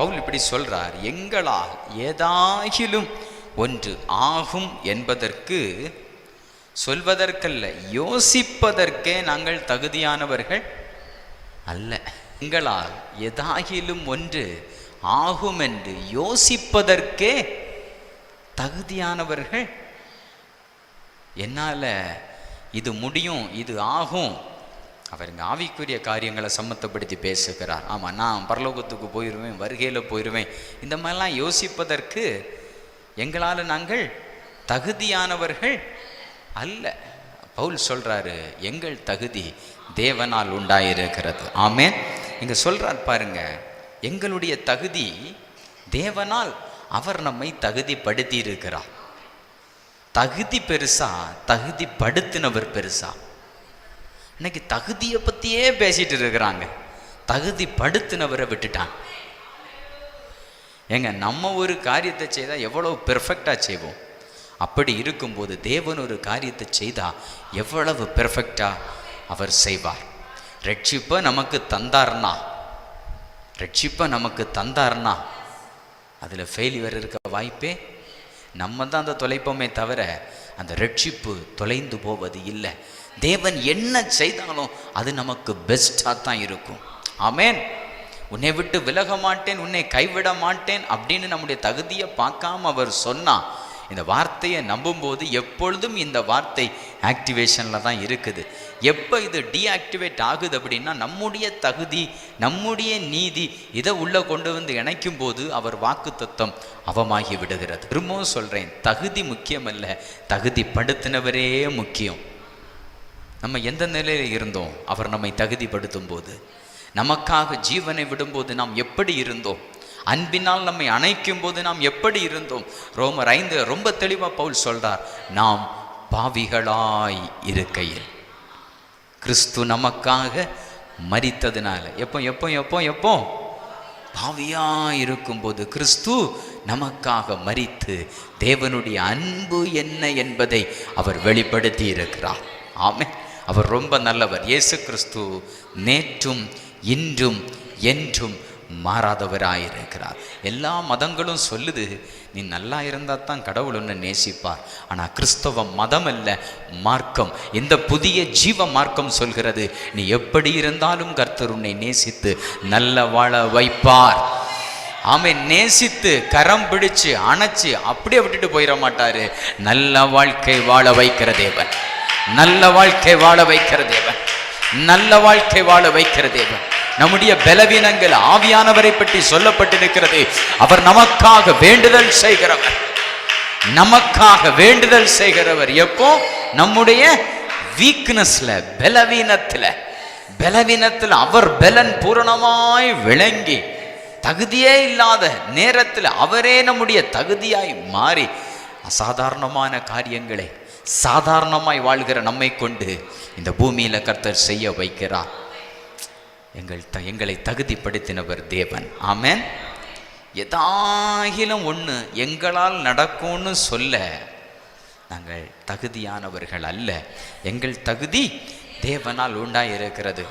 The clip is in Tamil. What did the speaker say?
பவுல் இப்படி சொல்றார் எங்களால் ஏதாகிலும் ஒன்று ஆகும் என்பதற்கு சொல்வதற்கல்ல யோசிப்பதற்கே நாங்கள் தகுதியானவர்கள் அல்ல. எங்களால் எதாகிலும் ஒன்று ஆகும் என்று யோசிப்பதற்கே தகுதியானவர்கள். என்னால் இது முடியும் இது ஆகும் அவர் இங்கே ஆவிக்குரிய காரியங்களை சம்மத்தப்படுத்தி பேசுகிறார். ஆமாம் நான் பரலோகத்துக்கு போயிடுவேன் வருகையில் போயிடுவேன் இந்த மாதிரிலாம் யோசிப்பதற்கு எங்களால் நாங்கள் தகுதியானவர்கள் அல்ல. பவுல் சொல்கிறாரு எங்கள் தகுதி தேவனால் உண்டாயிருக்கிறது. ஆமே இங்கே சொல்கிறார் பாருங்க எங்களுடைய தகுதி தேவனால் அவர் நம்மை தகுதிப்படுத்தி இருக்கிறார் தகுதி பெருசா தகுதிப்படுத்தினவர் பெருசா. இன்னைக்கு தகுதியை பற்றியே பேசிட்டு இருக்கிறாங்க. தகுதி படுத்தினவரை விட்டுட்டான் ஏங்க நம்ம ஒரு காரியத்தை செய்தால் எவ்வளோ பெர்ஃபெக்டாக செய்வோம்? அப்படி இருக்கும்போது தேவன் ஒரு காரியத்தை செய்தால் எவ்வளவு பெர்ஃபெக்டாக அவர் செய்வார்? ரட்சிப்பை நமக்கு தந்தார்னா? ரட்சிப்பை நமக்கு தந்தார்னா? அதில் ஃபெயிலியர் இருக்க வாய்ப்பே? நம்ம தான் அந்த தொலைப்போமே தவிர அந்த ரட்சிப்பு தொலைந்து போவது இல்லை. தேவன் என்ன செய்தாலும் அது நமக்கு பெஸ்ட்டாக தான் இருக்கும். ஆமேன் உன்னை விட்டு விலக மாட்டேன் உன்னை கைவிட மாட்டேன் அப்படின்னு நம்முடைய தகுதியை பார்க்காம அவர் சொன்னா இந்த வார்த்தையை நம்பும்போது எப்பொழுதும் இந்த வார்த்தை ஆக்டிவேஷனில் தான் இருக்குது. எப்போ இது டீஆக்டிவேட் ஆகுது அப்படின்னா நம்முடைய தகுதி நம்முடைய நீதி இதை உள்ளே கொண்டு வந்து இணைக்கும் போது அவர் வாக்கு தத்துவம் அவமாகி விடுகிறது. திரும்பவும் சொல்கிறேன் தகுதி முக்கியமல்ல தகுதி படுத்தினவரே முக்கியம். நம்ம எந்த நிலையில் இருந்தோம்? அவர் நம்மை தகுதிப்படுத்தும் போது நமக்காக ஜீவனை விடும்போது நாம் எப்படி இருந்தோம்? அன்பினால் நம்மை அணைக்கும் போது நாம் எப்படி இருந்தோம்? ரோமர் ஐந்து ரொம்ப தெளிவாக பவுல் சொல்றார் நாம் பாவிகளாய் இருக்கையில். கிறிஸ்து நமக்காக மறித்ததுனால எப்போ எப்போ எப்போ எப்போ? பாவியா இருக்கும்போது கிறிஸ்து நமக்காக மரித்து தேவனுடைய அன்பு என்ன என்பதை அவர் வெளிப்படுத்தி இருக்கிறார். ஆமே அவர் ரொம்ப நல்லவர். இயேசு கிறிஸ்து நேற்றும் இன்றும் என்றும் மாறாதவராயிருக்கிறார். எல்லா மதங்களும் சொல்லுது நீ நல்லா இருந்தால் தான் கடவுள் ஒன்று நேசிப்பார். ஆனால் கிறிஸ்தவ மதம் அல்ல மார்க்கம். இந்த புதிய ஜீவ மார்க்கம் சொல்கிறது நீ எப்படி இருந்தாலும் கர்த்தர் உன்னை நேசித்து நல்ல வாழ வைப்பார். ஆமை நேசித்து கரம் பிடிச்சு அணைச்சு அப்படியே விட்டுட்டு போயிட மாட்டாரு. நல்ல வாழ்க்கை வாழ வைக்கிற தேவன். நல்ல வாழ்க்கை வாழ வைக்கிற தேவன். நல்ல வாழ்க்கை வாழ வைக்கிற தேவன். நம்முடைய பலவீனங்கள் ஆவியானவரை பற்றி சொல்லப்பட்டிருக்கிறது. அவர் நமக்காக வேண்டுதல் செய்கிறவர். நமக்காக வேண்டுதல் செய்கிறவர். எப்போ? நம்முடைய வீக்னஸ்ல பலவீனத்துல. பலவீனத்தில் அவர் பலன் பூரணமாய் விளங்கி தகுதியே இல்லாத நேரத்தில் அவரே நம்முடைய தகுதியாய் மாறி அசாதாரணமான காரியங்களை சாதாரணமாய் வாழ்கிற நம்மை கொண்டு இந்த பூமியில கர்த்தர் செய்ய வைக்கிறார். எங்கள் த எங்களை தகுதிப்படுத்தினவர் தேவன். ஆமேன். எதாகிலும் ஒன்று எங்களால் நடக்கும்னு சொல்ல நாங்கள் தகுதியானவர்கள் அல்ல. எங்கள் தகுதி தேவனால் உண்டாயிருக்கிறது.